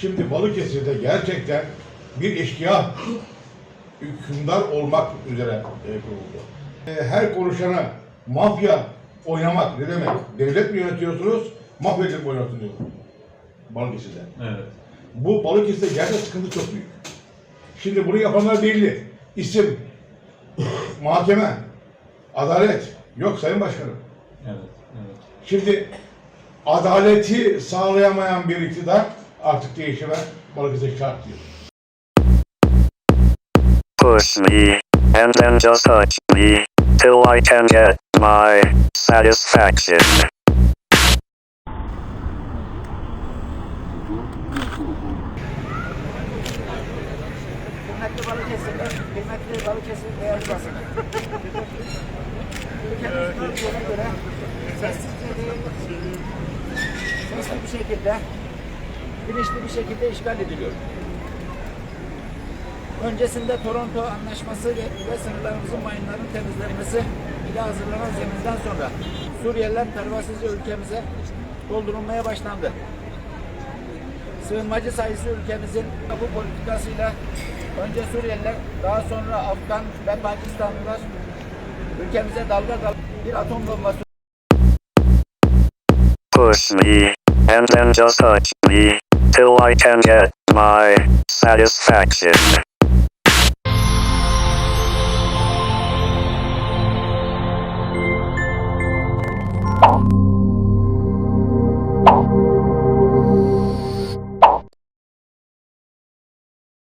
Şimdi Balıkesir'de gerçekten bir eşkıya hükümdar olmak üzere e, kuruldu. E, her konuşana mafya oynamak ne demek? Devlet mi yönetiyorsunuz, mafyacılık mı oynatılıyor? Balıkesir'de. Evet. Bu Balıkesir'de gerçekten sıkıntı çok büyük. Şimdi bunu yapanlar belli. İsim, mahkeme, adalet. Yok Sayın Başkanım. Evet. Evet. Şimdi adaleti sağlayamayan bir iktidar artık değişime Balıkesir şart diyor. Push me, and then just touch me, till I can get my satisfaction. Kıymetli Balıkesir'de, kıymetli Balıkesir değerli basını. Ülkemiz bölgeye göre sessizce değil, sesli bir şekilde, bilinçli bir şekilde işgal ediliyor. Öncesinde Toronto Anlaşması ve, ve sınırlarımızın mayınların temizlenmesi ile hazırlanan zeminden sonra Suriyeliler pervasızca ülkemize doldurulmaya başlandı. Sığınmacı sayısı ülkemizin bu politikasıyla önce Suriyeliler, daha sonra Afgan ve Pakistanlılar ülkemize dalga dalga bir atom bombası Push me, and then just touch me, till I can get my satisfaction.